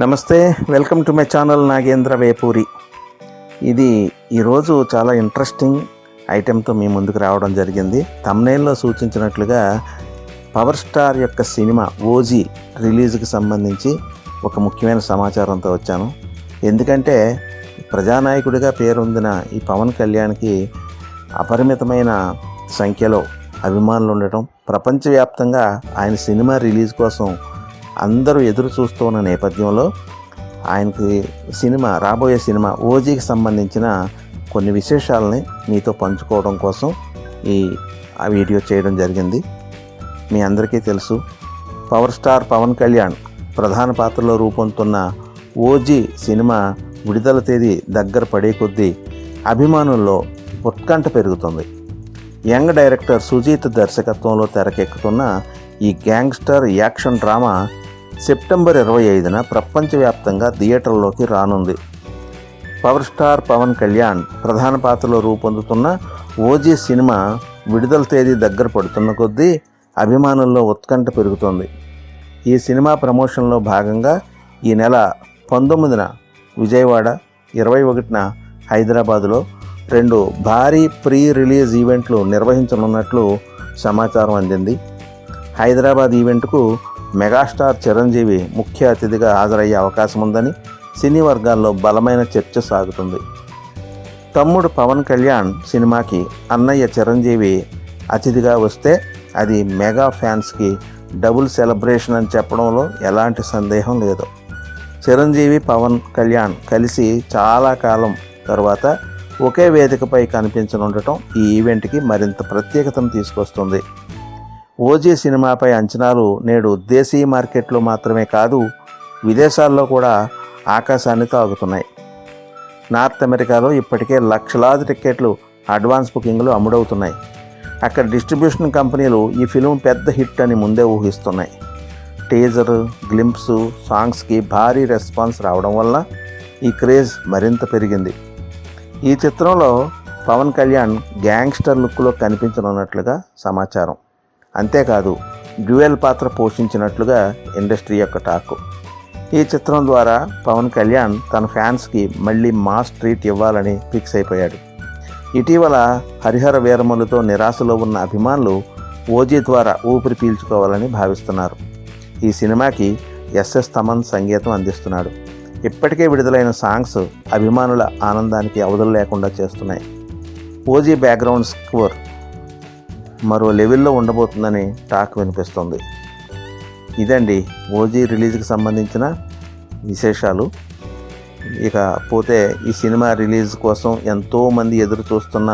నమస్తే welcome to my channel Nagendra Vepuri. ఇది ఈరోజు చాలా ఇంట్రెస్టింగ్ ఐటెంతో మీ ముందుకు రావడం జరిగింది. తమ్నేల్లో సూచించినట్లుగా పవర్ స్టార్ యొక్క సినిమా ఓజీ రిలీజ్కి సంబంధించి ఒక ముఖ్యమైన సమాచారంతో వచ్చాను. ఎందుకంటే ప్రజానాయకుడిగా పేరొందిన ఈ పవన్ కళ్యాణ్కి అపరిమితమైన సంఖ్యలో అభిమానులు ఉండటం ప్రపంచవ్యాప్తంగా ఆయన సినిమా రిలీజ్ కోసం అందరూ ఎదురు చూస్తున్న నేపథ్యంలో ఆయనకి సినిమా రాబోయే సినిమా ఓజీకి సంబంధించిన కొన్ని విశేషాలని మీతో పంచుకోవడం కోసం ఈ ఆ వీడియో చేయడం జరిగింది. మీ అందరికీ తెలుసు పవర్ స్టార్ పవన్ కళ్యాణ్ ప్రధాన పాత్రలో రూపొందుతున్న ఓజీ సినిమా విడుదల తేదీ దగ్గర పడే కొద్దీ అభిమానుల్లో ఉత్కంఠ పెరుగుతుంది. యంగ్ డైరెక్టర్ సుజీత్ దర్శకత్వంలో తెరకెక్కుతున్న ఈ గ్యాంగ్స్టర్ యాక్షన్ డ్రామా సెప్టెంబర్ ఇరవై ఐదున ప్రపంచవ్యాప్తంగా థియేటర్లోకి రానుంది. పవర్ స్టార్ పవన్ కళ్యాణ్ ప్రధాన పాత్రలో రూపొందుతున్న ఓజీ సినిమా విడుదల తేదీ దగ్గర పడుతున్న కొద్దీ అభిమానుల్లో ఉత్కంఠ పెరుగుతోంది. ఈ సినిమా ప్రమోషన్లో భాగంగా ఈ నెల పంతొమ్మిదిన విజయవాడ ఇరవై ఒకటిన హైదరాబాదులో రెండు భారీ ప్రీ రిలీజ్ ఈవెంట్లు నిర్వహించనున్నట్లు సమాచారం అందింది. హైదరాబాద్ ఈవెంట్కు మెగాస్టార్ చిరంజీవి ముఖ్య అతిథిగా హాజరయ్యే అవకాశం ఉందని సినీ వర్గాల్లో బలమైన చర్చ సాగుతుంది. తమ్ముడు పవన్ కళ్యాణ్ సినిమాకి అన్నయ్య చిరంజీవి అతిథిగా వస్తే అది మెగా ఫ్యాన్స్కి డబుల్ సెలబ్రేషన్ అని చెప్పడంలో ఎలాంటి సందేహం లేదు. చిరంజీవి పవన్ కళ్యాణ్ కలిసి చాలా కాలం తర్వాత ఒకే వేదికపై కనిపించనుండటం ఈ ఈవెంట్కి మరింత ప్రత్యేకతను తీసుకొస్తుంది. ఓజీ సినిమాపై అంచనాలు నేడు దేశీయ మార్కెట్లో మాత్రమే కాదు విదేశాల్లో కూడా ఆకాశాన్ని తాగుతున్నాయి. నార్త్ అమెరికాలో ఇప్పటికే లక్షలాది టిక్కెట్లు అడ్వాన్స్ బుకింగ్లు అమ్ముడవుతున్నాయి. అక్కడ డిస్ట్రిబ్యూషన్ కంపెనీలు ఈ ఫిలిం పెద్ద హిట్ అని ముందే ఊహిస్తున్నాయి. టీజర్ గ్లింప్స్ సాంగ్స్కి భారీ రెస్పాన్స్ రావడం వల్ల ఈ క్రేజ్ మరింత పెరిగింది. ఈ చిత్రంలో పవన్ కళ్యాణ్ గ్యాంగ్స్టర్ లుక్లో కనిపించనున్నట్లుగా సమాచారం. అంతేకాదు డ్యూయల్ పాత్ర పోషించినట్లుగా ఇండస్ట్రీ యొక్క టాక్. ఈ చిత్రం ద్వారా పవన్ కళ్యాణ్ తన ఫ్యాన్స్కి మళ్ళీ మాస్ ట్రీట్ ఇవ్వాలని ఫిక్స్ అయిపోయాడు. ఇటీవల హరిహర వీరములతో నిరాశలో ఉన్న అభిమానులు ఓజీ ద్వారా ఊపిరి పీల్చుకోవాలని భావిస్తున్నారు. ఈ సినిమాకి ఎస్ఎస్ తమన్ సంగీతం అందిస్తున్నాడు. ఇప్పటికే విడుదలైన సాంగ్స్ అభిమానుల ఆనందానికి అవధులు లేకుండా చేస్తున్నాయి. ఓజీ బ్యాక్గ్రౌండ్ స్కోర్ మరో లెవెల్లో ఉండబోతుందని టాక్ వినిపిస్తుంది. ఇదండి ఓజీ రిలీజ్కి సంబంధించిన విశేషాలు. ఇక పోతే ఈ సినిమా రిలీజ్ కోసం ఎంతోమంది ఎదురు చూస్తున్న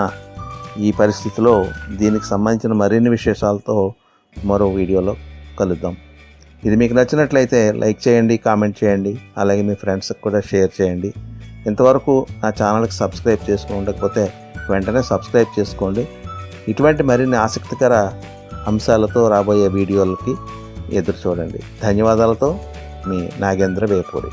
ఈ పరిస్థితిలో దీనికి సంబంధించిన మరిన్ని విశేషాలతో మరో వీడియోలో కలుద్దాం. ఇది మీకు నచ్చినట్లయితే లైక్ చేయండి కామెంట్ చేయండి అలాగే మీ ఫ్రెండ్స్కి కూడా షేర్ చేయండి. ఇంతవరకు నా ఛానల్కి సబ్స్క్రైబ్ చేసుకోకపోతే వెంటనే సబ్స్క్రైబ్ చేసుకోండి. ఇటువంటి మరిన్ని ఆసక్తికర అంశాలతో రాబోయే వీడియోలకి ఎదురు చూడండి. ధన్యవాదాలతో మీ నాగేంద్ర వేపూడి.